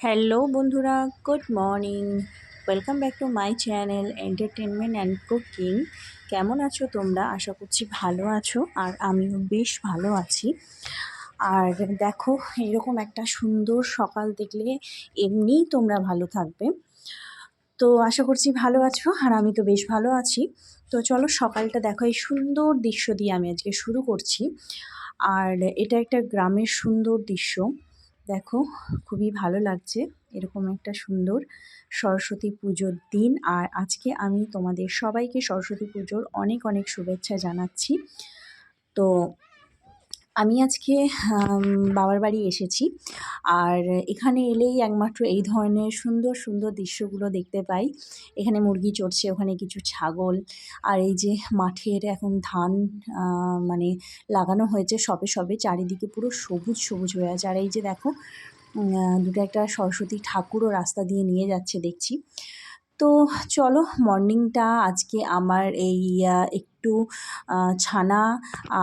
Hello বন্ধুরা, good morning. Welcome back to my channel entertainment and cooking. কেমন আছো তোমরা? আশা করছি ভালো আছো আর আমিও বেশ ভালো আছি। আর দেখো, এরকম একটা সুন্দর সকাল দেখলে এমনিই তোমরা ভালো থাকবে। তো আশা করছি ভালো আছো আর আমি তো বেশ ভালো আছি। তো চলো সকালটা দেখো, এই সুন্দর দৃশ্য দিয়ে আমি আজকে শুরু করছি। আর এটা একটা গ্রামের সুন্দর দৃশ্য। দেখো, খুবই ভালো লাগছে। এরকম একটা সুন্দর সরস্বতী পুজোর দিন। আর আজকে আমি তোমাদের সবাইকে সরস্বতী পুজোর অনেক অনেক শুভেচ্ছা জানাচ্ছি। তো আমি আজকে বাবার বাড়ি এসেছি। আর এখানে এলেই একমাত্র এই ধরনের সুন্দর সুন্দর দৃশ্যগুলো দেখতে পাই। এখানে মুরগি চড়ছে, ওখানে কিছু ছাগল। আর এই যে মাঠের এখন ধান মানে লাগানো হয়েছে সবে সবে, চারিদিকে পুরো সবুজ সবুজ হয়ে আছে। আর এই যে দেখো দুটো একটা সরস্বতী ঠাকুরও রাস্তা দিয়ে নিয়ে যাচ্ছে দেখছি। তো চলো মর্নিংটা আজকে আমার এই একটু ছানা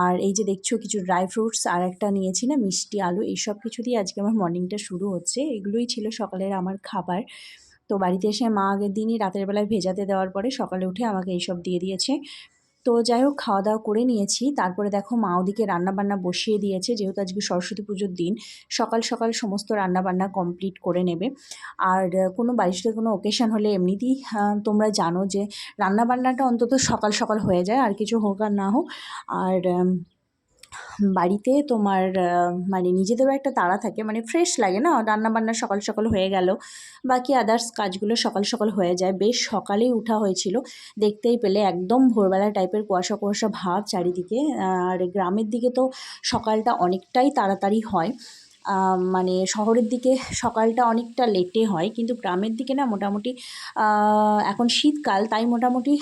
আর এই যে দেখছ কিছু ড্রাই ফ্রুটস আর একটা নিয়েছি না, মিষ্টি আলু এইসব কিছু দিয়ে আজকে আমার মর্নিংটা শুরু হচ্ছে। এগুলোই ছিল সকালের আমার খাবার। তো বাড়িতে এসে মা আগের দিনই রাতের বেলায় ভেজাতে দেওয়ার পরে সকালে উঠে আমাকে এইসব দিয়ে দিয়েছে। তো যাই হোক খাওয়া দাওয়া করে নিয়েছি। তারপরে দেখো মা ওদিকে রান্নাবান্না বসিয়ে দিয়েছে, যেহেতু আজকে সরস্বতী পুজোর দিন, সকাল সকাল সমস্ত রান্নাবান্না কমপ্লিট করে নেবে। আর কোনো বাড়িতে কোনো ওকেশান হলে এমনিতেই তোমরা জানো যে রান্নাবান্নাটা অন্তত সকাল সকাল হয়ে যায়, আর কিছু হোক আর না হোক। আর বাড়িতে তোমার মানে নিজেদেরও একটা তাড়া থাকে মানে ফ্রেশ লাগে না? রান্নাবান্না সকাল সকাল হয়ে গেল, বাকি আদার্স কাজগুলো সকাল সকাল হয়ে যায়। বেশ সকালেই উঠা হয়েছিল, দেখতেই পেলে একদম ভোরবেলা টাইপের কুয়াশা কুয়াশা ভাব চারিদিকে, আর গ্রামের দিকে তো সকালটা অনেকটাই তাড়াতাড়ি হয়। মানে শহরের দিকে সকালটা অনেকটা লেটে হয়, কিন্তু গ্রামের দিকে না মোটামুটি এখন শীতকাল, তাই মোটামুটি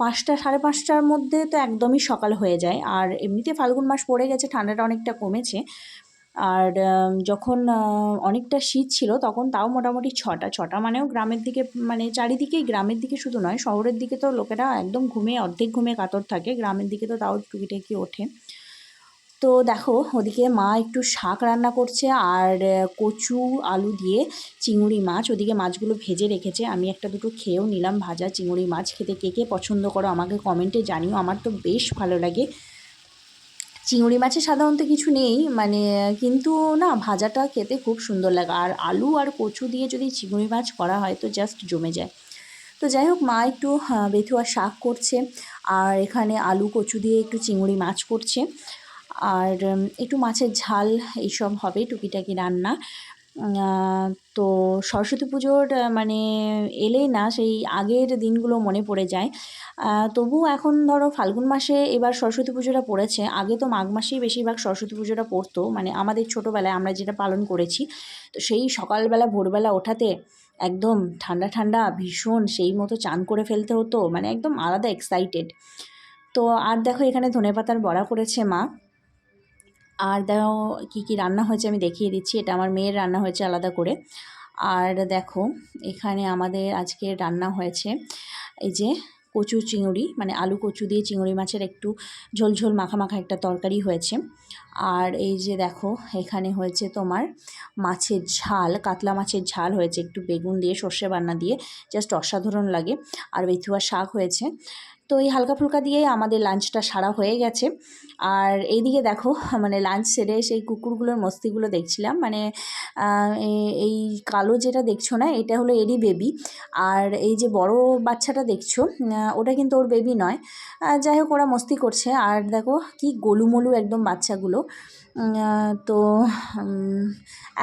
পাঁচটা, সাড়ে পাঁচটার মধ্যে তো একদমই সকাল হয়ে যায়। আর এমনিতে ফাল্গুন মাস পড়ে গেছে, ঠান্ডাটা অনেকটা কমেছে। আর যখন অনেকটা শীত ছিল, তখন তাও মোটামুটি ছটা। ছটা মানেও গ্রামের দিকে মানে চারিদিকেই গ্রামের দিকে শুধু নয়, শহরের দিকে তো লোকেরা একদম ঘুমে অর্ধেক ঘুমে কাতর থাকে। গ্রামের দিকে তো তাও টুকিটাকি ওঠে। তো দেখো, ওদিকে মা একটু শাক রান্না করছে আর কচু, আলু দিয়ে চিংড়ি মাছ। ওদিকে মাছগুলো ভেজে রেখেছে। আমি একটা দুটো খেয়েও নিলাম ভাজা চিংড়ি মাছ। খেতে কে কে পছন্দ করো আমাকে কমেন্টে জানিও। আমার তো বেশ ভালো লাগে। চিংড়ি মাছে সাধারণত কিছু নেই মানে কিন্তু না, ভাজাটা খেতে খুব সুন্দর লাগে। আর আলু আর কচু দিয়ে যদি চিংড়ি মাছ করা হয়, তো জাস্ট জমে যায়। তো যাই হোক, মা একটু বেথুয়া শাক করছে। আর এখানে আলু, কচু দিয়ে একটু চিংড়ি মাছ করছে। আর একটু মাছের ঝাল এইসব হবে টুকিটাকি রান্না। তো সরস্বতী পুজোর মানে এলেই না সেই আগের দিনগুলো মনে পড়ে যায়। তবু এখন ধরো ফাল্গুন মাসে এবার সরস্বতী পুজোটা পড়েছে। আগে তো মাঘ মাসেই বেশিরভাগ সরস্বতী পুজোটা পড়তো। মানে আমাদের ছোটোবেলায় আমরা যেটা পালন করেছি, তো সেই সকালবেলা, ভোরবেলা ওঠাতে একদম ঠান্ডা ঠান্ডা, ভীষণ সেই মতো চান করে ফেলতে হতো। মানে একদম আলাদা এক্সাইটেড তো আর দেখো এখানে ধনে পাতার বড়া করেছে মা। আর দেখো কী কী রান্না হয়েছে আমি দেখিয়ে দিচ্ছি। এটা আমার মেয়ের রান্না হয়েছে আলাদা করে। আর দেখো এখানে আমাদের আজকে রান্না হয়েছে এই যে কচু চিংড়ি মানে আলু কচু দিয়ে চিংড়ি মাছের একটু ঝোলঝোল ঝোল মাখা মাখা একটা তরকারি হয়েছে। আর এই যে দেখো এখানে হয়েছে তোমার মাছের ঝাল, কাতলা মাছের ঝাল হয়েছে। একটু বেগুন দিয়ে, সর্ষে বান্না দিয়ে, জাস্ট অসাধারণ লাগে। আর বেথুয়া শাক হয়েছে। তো এই হালকা ফুলকা দিয়েই আমাদের লাঞ্চটা সারা হয়ে গেছে। আর এইদিকে দেখো মানে লাঞ্চ সেরে সেই কুকুরগুলোর মস্তিগুলো দেখছিলাম। মানে এই কালো যেটা দেখছ না, এটা হলো এরই বেবি আর এই যে বড় বাচ্চাটা দেখছ ওটা কিন্তু ওর বেবি নয়। যাই হোক, ওরা মস্তি করছে। আর দেখো, কি গোলুমলু একদম বাচ্চাগুলো। তো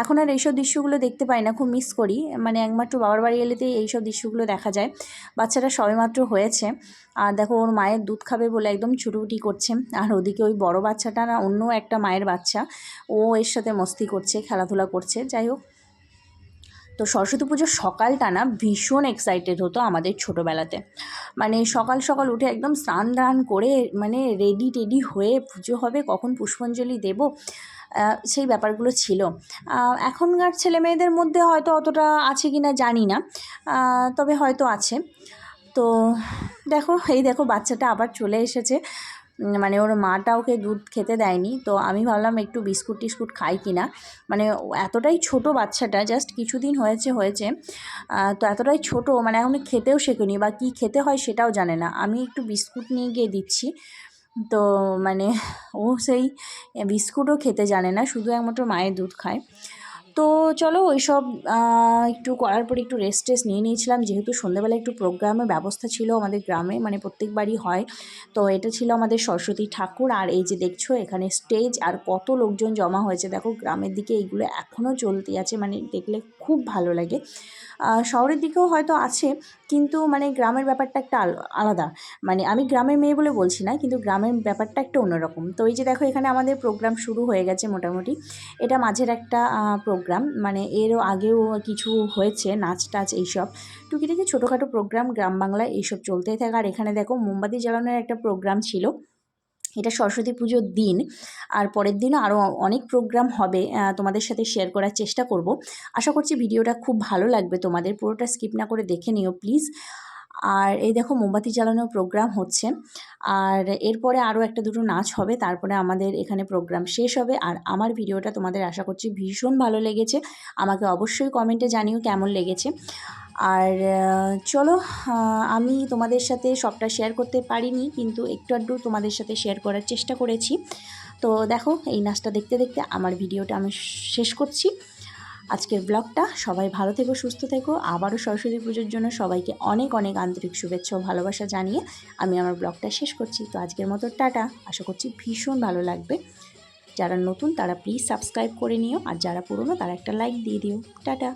এখন আর এইসব দৃশ্যগুলো দেখতে পাই না, খুব মিস করি। মানে একমাত্র বাবার বাড়ি এলেতে এইসব দৃশ্যগুলো দেখা যায়। বাচ্চাটা সবেমাত্র হয়েছে। আর দেখো, ওর মায়ের দুধ খাবে বলে একদম ছুটুটি করছে। আর ওদিকে ওই বড় বাচ্চাটা না, অন্য একটা মায়ের বাচ্চা। ও এর সাথে মস্তি করছে, খেলাধুলা করছে। যাই হোক তো সরস্বতী পুজোর সকালটা না ভীষণ এক্সাইটেড হতো আমাদের ছোটোবেলাতে। মানে সকাল সকাল উঠে একদম স্নান দান করে মানে রেডি টেডি হয়ে পুজো হবে, কখন পুষ্পাঞ্জলি দেব সেই ব্যাপারগুলো ছিল। এখনকার ছেলে মেয়েদের মধ্যে হয়তো অতটা আছে কি না জানি না তবে হয়তো আছে। তো দেখো, এই দেখো বাচ্চাটা আবার চলে এসেছে। মানে ওর মাটা ওকে দুধ খেতে দেয়নি। তো আমি ভাবলাম একটু বিস্কুট টিস্কুট খাই কি না। মানে এতটাই ছোট বাচ্চাটা জাস্ট কিছুদিন হয়েছে হয়েছে তো এতটাই ছোট মানে এখন খেতেও শেখেনি বা কী খেতে হয় সেটাও জানে না। আমি একটু বিস্কুট নিয়ে গিয়ে দিচ্ছি। তো মানে ও সেই বিস্কুটও খেতে জানে না, শুধু একমাত্র মায়ের দুধ খায়। তো চলো ওইসব সব একটু করার পরে একটু রেস্ট টেস্ট নিয়ে নিয়েছিলাম। যেহেতু সন্ধ্যেবেলা একটু প্রোগ্রামের ব্যবস্থা ছিল আমাদের গ্রামে মানে প্রত্যেকবারই হয়। তো এটা ছিল আমাদের সরস্বতী ঠাকুর। আর এই যে দেখছ, এখানে স্টেজ আর কত লোকজন জমা হয়েছে। দেখো, গ্রামের দিকে এইগুলো এখনও চলতে আছে মানে দেখলে খুব ভালো লাগে। শহরের দিকেও হয়তো আছে কিন্তু মানে গ্রামের ব্যাপারটা একটা আল- আলাদা। মানে আমি গ্রামের মেয়ে বলে বলছি না, কিন্তু গ্রামের ব্যাপারটা একটা অন্যরকম। তো এই যে দেখো, এখানে আমাদের প্রোগ্রাম শুরু হয়ে গেছে মোটামুটি। এটা মাঝের একটা প্রোগ্রাম মানে এরও আগেও কিছু হয়েছে, নাচ টাচ এইসব। টুকিটাকি ছোটোখাটো প্রোগ্রাম গ্রাম বাংলায় এইসব চলতেই থাকে। আর এখানে দেখো, মোমবাতি জ্বালানোর একটা প্রোগ্রাম ছিল। এটা সরস্বতী পুজোর দিন। আর পরের দিনও আরও অনেক প্রোগ্রাম হবে তোমাদের সাথে শেয়ার করার চেষ্টা করব। আশা করছি ভিডিওটা খুব ভালো লাগবে। তোমাদের পুরোটা স্কিপ না করে দেখে নিও প্লিজ আর এই দেখো মোমবাতি জ্বালানোর প্রোগ্রাম হচ্ছে। আর এরপরে আরও একটা দুটো নাচ হবে, তারপরে আমাদের এখানে প্রোগ্রাম শেষ হবে। আর আমার ভিডিওটা তোমাদের আশা করছি ভীষণ ভালো লেগেছে। আমাকে অবশ্যই কমেন্টে জানিও কেমন লেগেছে। আর চলো আমি তোমাদের সাথে সবটা শেয়ার করতে পারিনি, কিন্তু একটু আধটু তোমাদের সাথে শেয়ার করার চেষ্টা করেছি। তো দেখো, এই নাচটা দেখতে দেখতে আমার ভিডিওটা আমি শেষ করছি। আজকের ব্লগটা সবাই ভালো থেকো, সুস্থ থেকো। আবারও সরস্বতী পুজোর জন্য সবাইকে অনেক অনেক আন্তরিক শুভেচ্ছা ও ভালোবাসা জানিয়ে আমি আমার ব্লগটা শেষ করছি। তো আজকের মতো টাটা। আশা করছি ভীষণ ভালো লাগবে। যারা নতুন, তারা প্লিজ সাবস্ক্রাইব করে নিও। আর যারা পুরনো, তারা একটা লাইক দিয়ে দিও। টাটা।